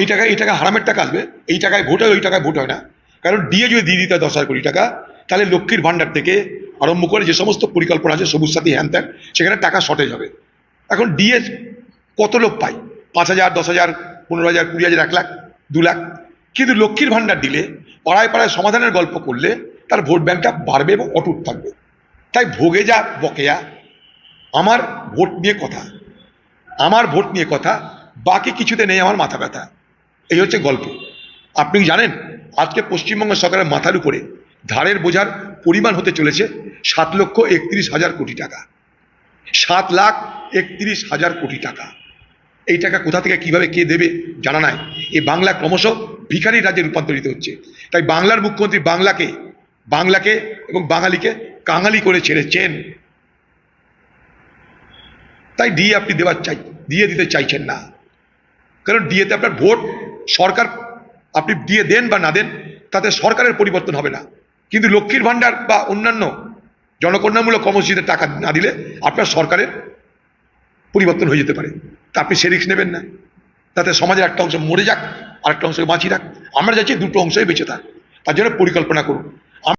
এই টাকা এই টাকা হারামের টাকা আসবে। এই টাকায় ভোট হয়, ওই টাকায় ভোট হয় না। কারণ ডিএ যদি দিয়ে দিতে হয় দশ হাজার কোটি টাকা, তাহলে লক্ষ্মীর ভাণ্ডার থেকে আরম্ভ করে যে সমস্ত পরিকল্পনা আছে, সবুজ সাথী, হ্যান ত্যান, সেখানে টাকা শর্টেজ হবে। এখন ডিএ কত লোক পায়? পাঁচ হাজার, দশ হাজার, পনেরো হাজার, কুড়ি হাজার, এক লাখ, দু লাখ। কিন্তু লক্ষ্মীর ভাণ্ডার দিলে, পাড়ায় পাড়ায় সমাধানের গল্প করলে, তার ভোট ব্যাংকটা বাড়বে এবং অটুট থাকবে। তাই ভোগে যা বকেয়া আমার ভোট নিয়ে কথা। আমার ভোট নিয়ে কথা। বাকি কিছুতে নেই, আমার মাথা ব্যথা। এই হচ্ছে গল্প। আপনি কি জানেন, আজকে পশ্চিমবঙ্গ সরকারের মাথার উপরে ধারের বোঝার পরিমাণ হতে চলেছে সাত লক্ষ একত্রিশ হাজার কোটি টাকা। সাত লাখ একত্রিশ হাজার কোটি টাকা। এই টাকা কোথা থেকে, কীভাবে, কে দেবে জানা নাই। এই বাংলা ক্রমশ ভিখারি রাজ্যে রূপান্তরিত হচ্ছে। তাই বাংলার মুখ্যমন্ত্রী বাংলাকে বাংলাকে এবং বাঙালিকে কাঙালি করে ছেড়েছেন। তাই ডিএ আপনি দেওয়ার চাই, দিয়ে দিতে চাইছেন না। কারণ ডিএতে আপনার ভোট সরকার আপনি দিয়ে দেন বা না দেন, তাতে সরকারের পরিবর্তন হবে না। কিন্তু লক্ষ্মীর ভাণ্ডার বা অন্যান্য জনকল্যাণমূলক কর্মসূচিতে টাকা না দিলে আপনার সরকারের পরিবর্তন হয়ে যেতে পারে। তা আপনি সে রিক্স নেবেন না। তাতে সমাজের একটা অংশ মরে যাক, আরেকটা অংশ বাঁচিয়ে রাখ আমরা যাচ্ছি দুটো অংশই বেঁচে থাক। তার জন্য পরিকল্পনা করুন।